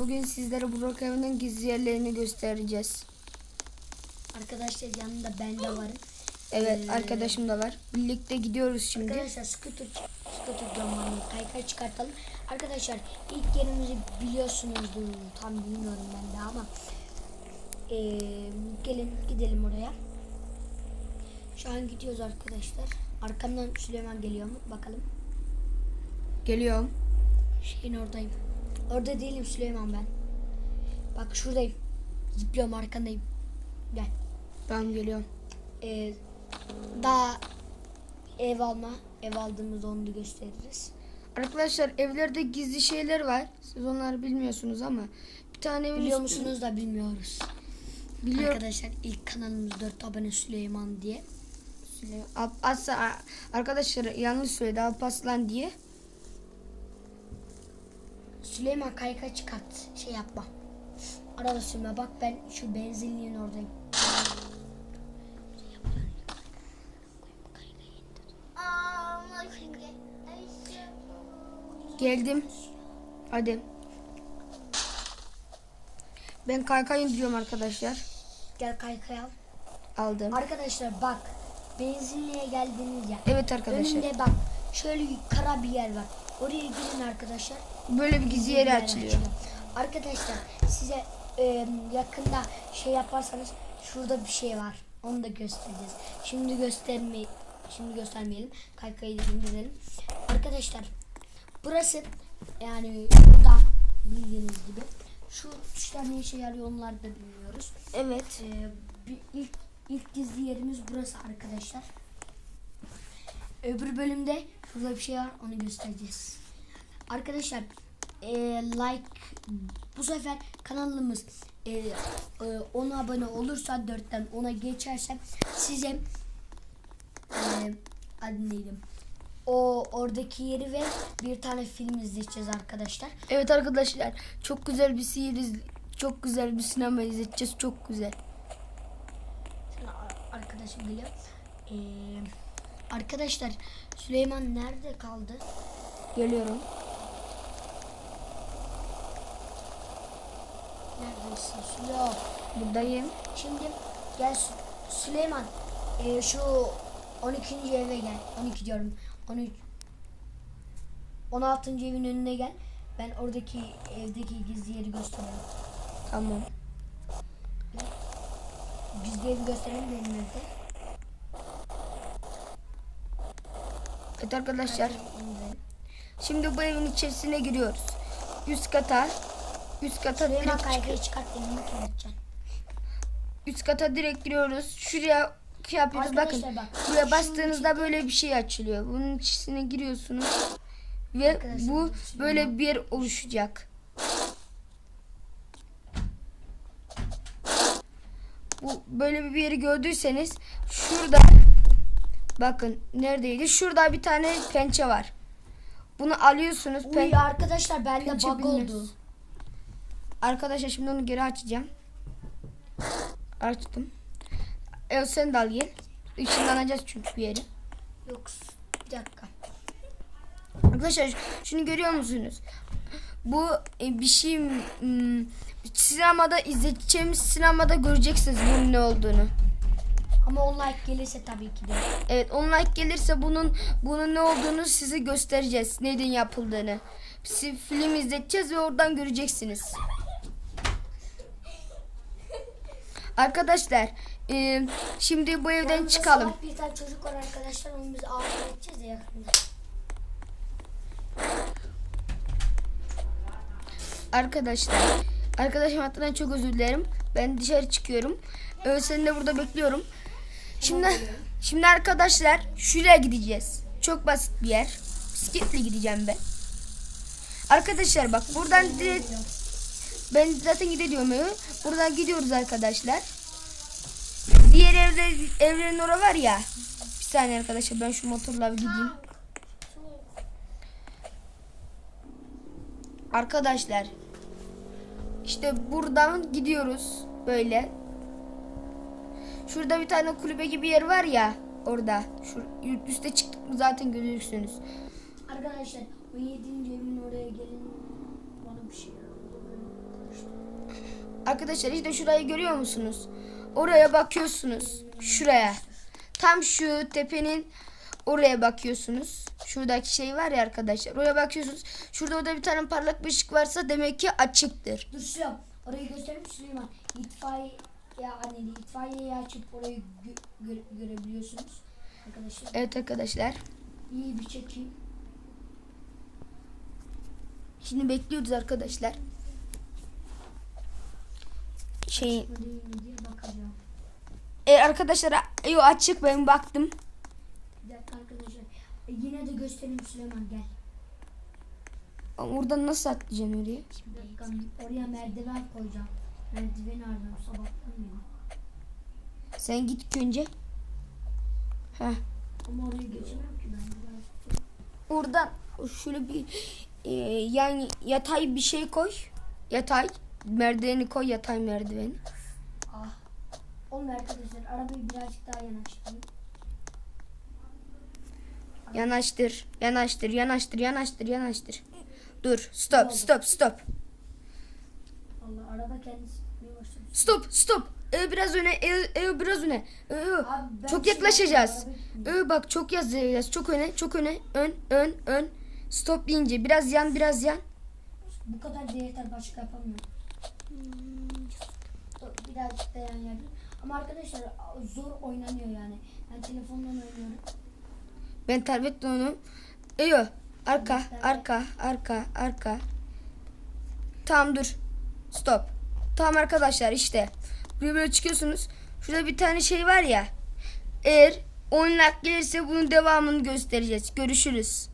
bugün sizlere Burak evinin gizli yerlerini göstereceğiz. Arkadaşlar yanında ben de varım. Evet Ee, arkadaşım da var. Birlikte gidiyoruz şimdi. Arkadaşlar scooter, scooter zamanı kaykay çıkartalım. Arkadaşlar ilk yerimizi biliyorsunuzdur. Tam bilmiyorum ben de ama ee, gelin gidelim oraya. Şu an gidiyoruz arkadaşlar. Arkamdan Süleyman geliyor mu? Bakalım. Geliyorum. Şeyin oradayım. Orada değilim Süleyman ben. Bak şuradayım. Zıplıyorum arkandayım. Gel. Ben geliyorum. Ee, daha ev alma. Ev aldığımızda onu da gösteririz. Arkadaşlar evlerde gizli şeyler var. Siz onları bilmiyorsunuz ama bir tane evin Biliyor üstü- musunuz da bilmiyoruz. Biliyor. Arkadaşlar ilk kanalımız 4 abone Süleyman diye. Alp- Asla arkadaşlar yanlış söyledi Alpaslan diye. Süleyman kayka çıkart. Şey yapma. Arada sürme. Bak ben şu benzinliğin oradayım. Geldim. Hadi. Ben kaykay indiriyorum arkadaşlar. Gel kaykaya al. Aldım. Arkadaşlar bak. Benzinliğe geldiniz ya. Evet arkadaşlar. Önünde bak. Şöyle kara bir yer var. Oraya girin arkadaşlar. Böyle bir gizli yeri açılıyor. Arkadaşlar size e, yakında şey yaparsanız şurada bir şey var. Onu da göstereceğiz. Şimdi gösterme şimdi göstermeyelim. Kaykayı da indirelim. Arkadaşlar burası yani burada bildiğiniz gibi şu tuşlar ne işe yarıyor onlar da bilmiyoruz. Evet. Ee, bir, ilk, ilk gizli yerimiz burası arkadaşlar. Öbür bölümde şurada bir şey var onu göstereceğiz. Arkadaşlar e, like bu sefer kanalımız e, e, 10 abone olursa 4'ten 10'a geçerse size e, adı neydi? O oradaki yeri ve bir tane film izleyeceğiz arkadaşlar. Evet arkadaşlar çok güzel bir sihir çok güzel bir sinema izleyeceğiz çok güzel. Arkadaşım geliyor. Ee, arkadaşlar Süleyman nerede kaldı? Geliyorum. Neredesin Süleyman? Buradayım. Şimdi gel Sü- Süleyman. ee, şu 12. eve gel. 12 diyorum. 13 16. evin önüne gel. Ben oradaki evdeki gizli yeri göstereyim. Tamam. Gizli evi gösterelim benim evde. Evet arkadaşlar şimdi bu evin içerisine giriyoruz. Üst kata üst kata Süleyman direkt kaykayı çıkart kirleteceksin. üst kata direkt giriyoruz. Şuraya şey yapıyoruz bakın. Bak, Buraya bastığınızda böyle bir şey açılıyor. Bunun içine giriyorsunuz. Ve Arkadaşlar, bu böyle bir yer oluşacak. Bu böyle bir yeri gördüyseniz şurada bakın neredeydi? Şurada bir tane pençe var. Bunu alıyorsunuz. Uy arkadaşlar bende bug oldu. Arkadaşlar şimdi onu geri açacağım. Açtım. Evet sen de al gel. Işınlanacağız çünkü bir yere. Yok bir dakika. Arkadaşlar şunu görüyor musunuz? Bu e, bir şey hmm, sinemada izleyeceğimiz sinemada göreceksiniz bunun ne olduğunu. Ama on like gelirse tabii ki de. Evet online gelirse bunun bunun ne olduğunu size göstereceğiz. Neden yapıldığını. Film izleteceğiz ve oradan göreceksiniz. Arkadaşlar e, şimdi bu evden Yanımızda çıkalım. Bir tane çocuk var arkadaşlar onu biz ağır edeceğiz ya yakında. Arkadaşlar. Arkadaşım hattından çok özür dilerim. Ben dışarı çıkıyorum. Ee, seni de burada bekliyorum. Şimdi şimdi arkadaşlar şuraya gideceğiz. Çok basit bir yer. Bisikletle gideceğim ben. Arkadaşlar bak buradan direkt ben zaten gidiyorum eve. Buradan gidiyoruz arkadaşlar. Diğer evler, evlerin orası var ya. Bir saniye arkadaşlar ben şu motorla gideyim. Arkadaşlar işte buradan gidiyoruz böyle. Şurada bir tane kulübe gibi yer var ya orada. Şu üste çıktık mı zaten görürsünüz. Arkadaşlar 17. evin oraya gelin bana bir şey. Arkadaşlar işte şurayı görüyor musunuz? Oraya bakıyorsunuz. Şuraya. Tam şu tepenin oraya bakıyorsunuz. Şuradaki şey var ya arkadaşlar. Oraya bakıyorsunuz. Şurada orada bir tane parlak bir ışık varsa demek ki açıktır. Dur Süleyman. Orayı göstereyim Süleyman. İtfaiye hani itfaiyeyi açıp orayı gö- gö- görebiliyorsunuz. Arkadaşlar Evet arkadaşlar. iyi bir çekeyim. Şimdi bekliyoruz arkadaşlar. Şey, e, arkadaşlar yo açık ben baktım. Bir dakika arkadaşlar. E, yine de göstereyim Süleyman gel. Ama Oradan nasıl atlayacaksın oraya? Bir dakika oraya merdiven koyacağım. Merdiveni arıyorum sabahtan beri. Sen git önce. Heh. Ama oraya geçemem ki ben. Oradan şöyle bir e, yani yatay bir şey koy. Yatay merdiveni koy yatay merdiveni. Ah. Oğlum arkadaşlar arabayı birazcık daha yanaştırayım. Yanaştır, yanaştır, yanaştır, yanaştır, yanaştır. Dur, stop, stop, stop. Allah araba kendisi gitmeye başladı. Stop, stop. Ee, biraz öne, ee, ee, biraz öne. Ee, Abi çok yaklaşacağız. Ee, bak çok yazacağız. Çok öne, çok öne. Ön, ön, ön. Stop deyince biraz yan, biraz yan. Bu kadar da yeter başka yapamıyorum. Birazcık da yan yardım. Ama arkadaşlar zor oynanıyor yani. Ben telefondan oynuyorum. Ben tabletle onu. Ee, arka, arka, arka, arka. Tamam dur. Stop. Tamam arkadaşlar işte. Buraya böyle çıkıyorsunuz. Şurada bir tane şey var ya. Eğer 10 like gelirse bunun devamını göstereceğiz. Görüşürüz.